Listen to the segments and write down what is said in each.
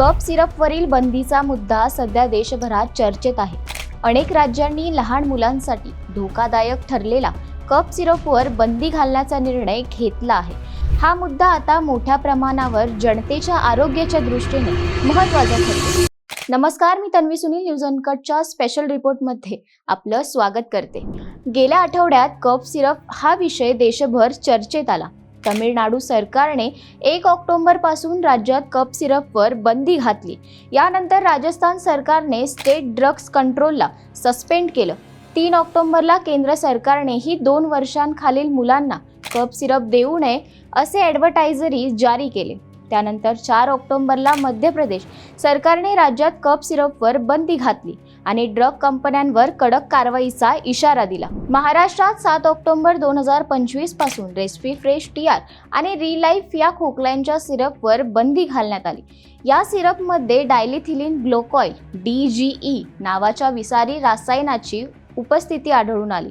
Cup सिरपवरील बंदीचा मुद्दा सध्या देशभरात चर्चेत आहे. अनेक राज्यांनी लहान मुलांसाठी धोकादायक ठरलेला कप सिरपवर बंदी घालण्याचा निर्णय घेतला आहे. हा मुद्दा आता मोठ्या प्रमाणावर जनतेच्या आरोग्याच्या दृष्टीने महत्त्वाचा ठरतो. नमस्कार मी तन्वी सुनील न्यूज अनकटच्या स्पेशल रिपोर्टमध्ये आपलं स्वागत करते. गेल्या आठवड्यात कप सिरप हा विषय देशभर चर्चेत आला. तमिळनाडू सरकारने एक ऑक्टोंबरपासून राज्यात कप सिरपवर बंदी घातली. यानंतर राजस्थान सरकारने स्टेट ड्रग्ज कंट्रोलला सस्पेंड केलं. तीन ऑक्टोबरला केंद्र सरकारनेही दोन वर्षांखालील मुलांना कप सिरप देऊ नये असे ॲडव्हर्टायझरी जारी केले. त्यानंतर चार ऑक्टोबरला मध्य प्रदेश सरकारने राज्यात कप सिरपवर बंदी घातली. आणि ड्रग कंपन्यांवर कडक कारवाईचा इशारा दिला. महाराष्ट्रात सात ऑक्टोबर दोन हजार पंचवीसपासून रेस्पी फ्रेश टी आर आणि रिलाईफ या खोकल्यांच्या सिरपवर बंदी घालण्यात आली. या सिरपमध्ये डायलिथिलिन ग्लोकॉईल डी जी ई नावाच्या विसारी रासायनाची उपस्थिती आढळून आली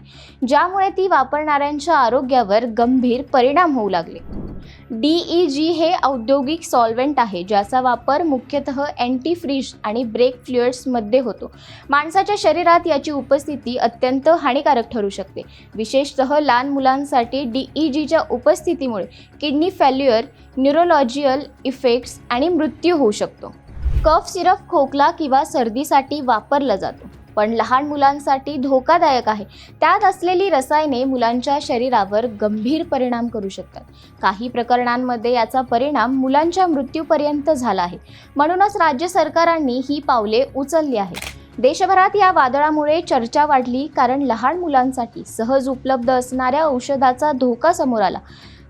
ज्यामुळे ती वापरणाऱ्यांच्या आरोग्यावर गंभीर परिणाम होऊ लागले. ई जी हे औद्योगिक सॉल्व्हेंट आहे ज्याचा वापर मुख्यतः अँटी फ्रीज आणि ब्रेक फ्लुइड्समध्ये होतो. माणसाच्या शरीरात याची उपस्थिती अत्यंत हानिकारक ठरू शकते. विशेषतः लहान मुलांसाठी ई जीच्या उपस्थितीमुळे किडनी फेल्युअर न्यूरोलॉजियल इफेक्ट्स आणि मृत्यू होऊ शकतो. कफ सिरप खोकला किंवा सर्दीसाठी वापरला जातो. पण लहान मुलांसाठी धोकादायक आहे. त्यात असलेली रसायने मुलांच्या शरीरावर गंभीर परिणाम करू शकतात. काही प्रकरणांमध्ये याचा परिणाम मुलांच्या मृत्यूपर्यंत झाला आहे. म्हणूनच राज्य सरकारांनी ही पावले उचलली आहेत. देशभरात या वादळामुळे चर्चा वाढली कारण लहान मुलांसाठी सहज उपलब्ध असणाऱ्या औषधाचा धोका समोर आला.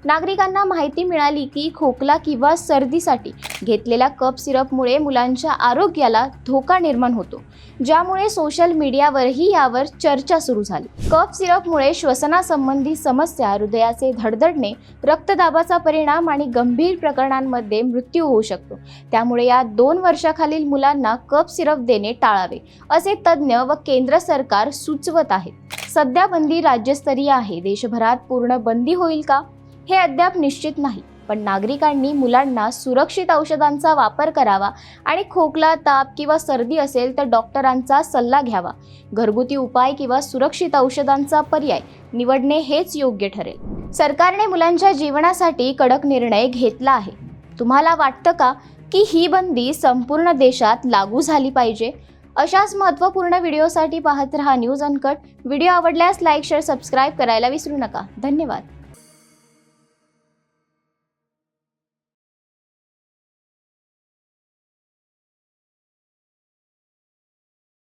नागरिकांना माहिती मिळाली की खोकला किंवा सर्दीसाठी घेतलेल्या कप सिरपमुळे मुलांच्या आरोग्याला धोका निर्माण होतो ज्यामुळे सोशल मीडियावरही यावर चर्चा सुरू झाली. कप सिरपमुळे श्वसनासंबंधी समस्या हृदयाचे धडधडणे रक्तदाबाचा परिणाम आणि गंभीर प्रकरणांमध्ये मृत्यू होऊ शकतो. त्यामुळे या दोन वर्षाखालील मुलांना कप सिरप देणे टाळावे असे तज्ज्ञ व केंद्र सरकार सुचवत आहेत. सध्या बंदी राज्यस्तरीय आहे. देशभरात पूर्ण बंदी होईल का? हे अद्याप निश्चित नाही. पण नागरिकांनी मुलांना सुरक्षित औषधांचा वापर करावा आणि खोकला ताप किंवा सर्दी असेल तर डॉक्टरांचा सल्ला घ्यावा. घरगुती उपाय किंवा सुरक्षित औषधांचा पर्याय निवडणे हेच योग्य ठरेल. सरकारने मुलांच्या जीवनासाठी कडक निर्णय घेतला आहे. तुम्हाला वाटतं का की ही बंदी संपूर्ण देशात लागू झाली पाहिजे? अशाच महत्त्वपूर्ण व्हिडिओसाठी पाहत रहा न्यूज अनकट. व्हिडिओ आवडल्यास लाईक शेअर सबस्क्राईब करायला विसरू नका. धन्यवाद.